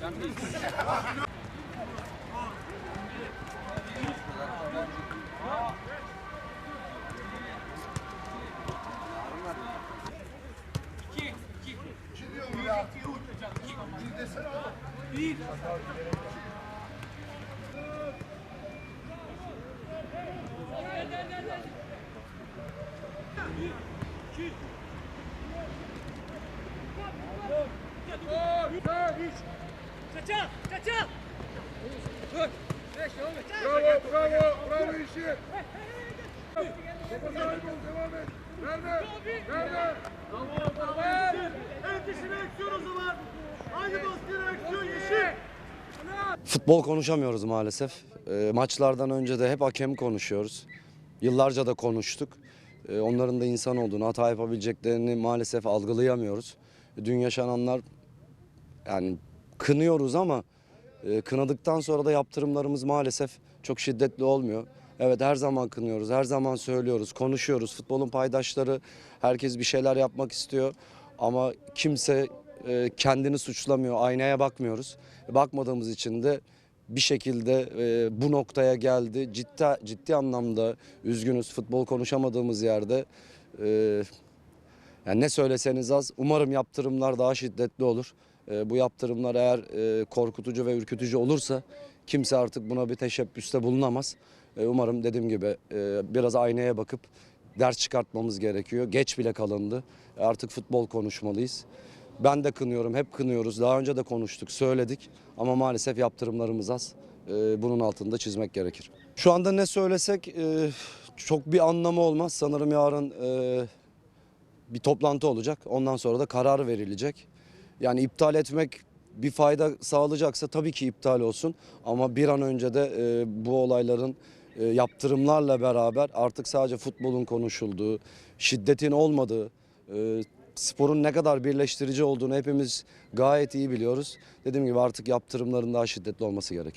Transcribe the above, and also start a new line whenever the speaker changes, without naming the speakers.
Sen Bravo, bravo, bravo işi. Topa sahip ol, devam et. Nerede? Nerede?
Evet
Futbol konuşamıyoruz maalesef. E, maçlardan önce de hep hakem konuşuyoruz. Yıllarca da konuştuk. E, onların da insan olduğunu, hata yapabileceklerini maalesef algılayamıyoruz. Dün yaşananlar yani kınıyoruz ama e, kınadıktan sonra da yaptırımlarımız maalesef çok şiddetli olmuyor. Evet her zaman kınıyoruz, her zaman söylüyoruz, konuşuyoruz. Futbolun paydaşları herkes bir şeyler yapmak istiyor ama kimse e, kendini suçlamıyor, aynaya bakmıyoruz. Bakmadığımız için de bir şekilde e, bu noktaya geldi. Ciddi ciddi anlamda üzgünüz. Futbol konuşamadığımız yerde e, yani ne söyleseniz az. Umarım yaptırımlar daha şiddetli olur. Bu yaptırımlar eğer korkutucu ve ürkütücü olursa kimse artık buna bir teşebbüste bulunamaz. Umarım dediğim gibi biraz aynaya bakıp ders çıkartmamız gerekiyor. Geç bile kalındı. Artık futbol konuşmalıyız. Ben de kınıyorum, hep kınıyoruz. Daha önce de konuştuk, söyledik ama maalesef yaptırımlarımız az. E, bunun altında çizmek gerekir. Şu anda ne söylesek e, çok bir anlamı olmaz. Sanırım yarın e, bir toplantı olacak. Ondan sonra da karar verilecek. Yani iptal etmek bir fayda sağlayacaksa tabii ki iptal olsun. Ama bir an önce de e, bu olayların yaptırımlarla beraber artık sadece futbolun konuşulduğu, şiddetin olmadığı, sporun ne kadar birleştirici olduğunu hepimiz gayet iyi biliyoruz. Dediğim gibi artık yaptırımların daha şiddetli olması gerekiyor.